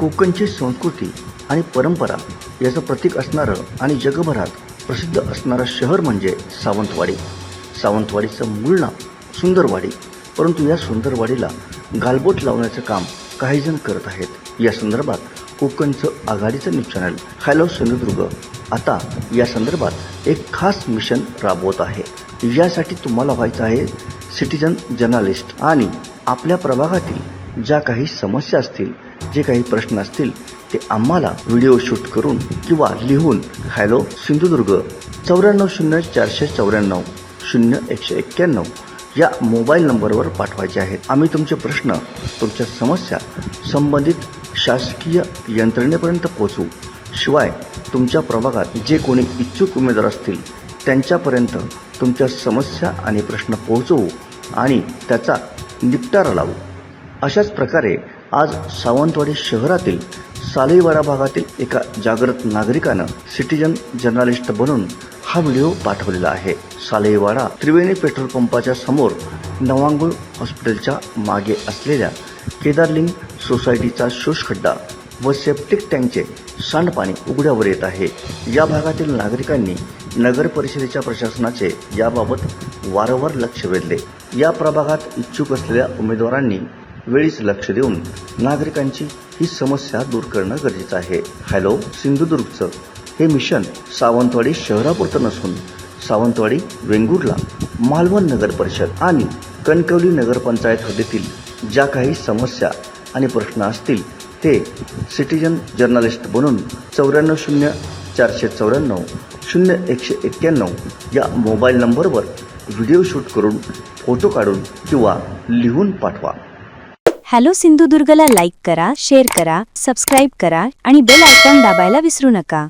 कोकणची संस्कृती आणि परंपरा याचं प्रतीक असणारं आणि जगभरात प्रसिद्ध असणारं शहर म्हणजे सावंतवाडी. सावंतवाडीचं मूळ नाव सुंदरवाडी परंतु या सुंदरवाडीला गालबोट लावण्याचं काम काहीजण करत आहेत. या संदर्भात कोकणचं आघाडीचं न्यूज चॅनल हॅलो सिंधुदुर्ग आता या संदर्भात एक खास मिशन राबवत आहे. यासाठी तुम्हाला व्हायचं आहे सिटीजन जर्नालिस्ट आणि आपल्या प्रभागातील ज्या काही समस्या असतील जे काही प्रश्न असतील ते आम्हाला व्हिडिओ शूट करून किंवा लिहून हॅलो सिंधुदुर्ग चौऱ्याण्णव शून्य चारशे चौऱ्याण्णव शून्य एकशे एक्क्याण्णव या मोबाईल नंबरवर पाठवायचे आहेत. आम्ही तुमचे प्रश्न तुमच्या समस्या संबंधित शासकीय यंत्रणेपर्यंत पोहोचवू. शिवाय तुमच्या प्रभागात जे कोणी इच्छुक उमेदवार असतील त्यांच्यापर्यंत तुमच्या समस्या आणि प्रश्न पोहोचवू आणि त्याचा निपटारा लावू. अशाच प्रकारे आज सावंतवाडी शहरातील सालेवाडा भागातील एका जागृत नागरिकानं सिटीजन जर्नलिस्ट बनून हा व्हिडिओ पाठवलेला आहे. सालेवाडा त्रिवेणी पेट्रोल पंपाच्या समोर नवांगुळ हॉस्पिटलच्या मागे असलेल्या केदारलिंग सोसायटीचा शोषखड्डा व सेप्टिक टँकचे सांडपाणी उघड्यावर येत आहे. या भागातील नागरिकांनी नगर परिषदेच्या प्रशासनाचे याबाबत वारंवार लक्ष वेधले. या प्रभागात इच्छुक असलेल्या उमेदवारांनी वेळीच लक्ष देऊन नागरिकांची ही समस्या दूर करणं गरजेचं आहे. हॅलो सिंधुदुर्गचं. हे मिशन सावंतवाडी शहरापुरतं नसून सावंतवाडी वेंगुर्ला मालवण नगर परिषद आणि कणकवली नगरपंचायत हद्दीतील ज्या काही समस्या आणि प्रश्न असतील ते सिटीजन जर्नलिस्ट बनून चौऱ्याण्णव शून्य चारशे चौऱ्याण्णव शून्य एकशे एक्क्याण्णव या मोबाईल नंबरवर व्हिडिओ शूट करून फोटो काढून किंवा लिहून पाठवा. हॅलो सिंधुदुर्गला लाईक करा शेअर करा सबस्क्राईब करा आणि बेल आयकॉन दाबायला विसरू नका.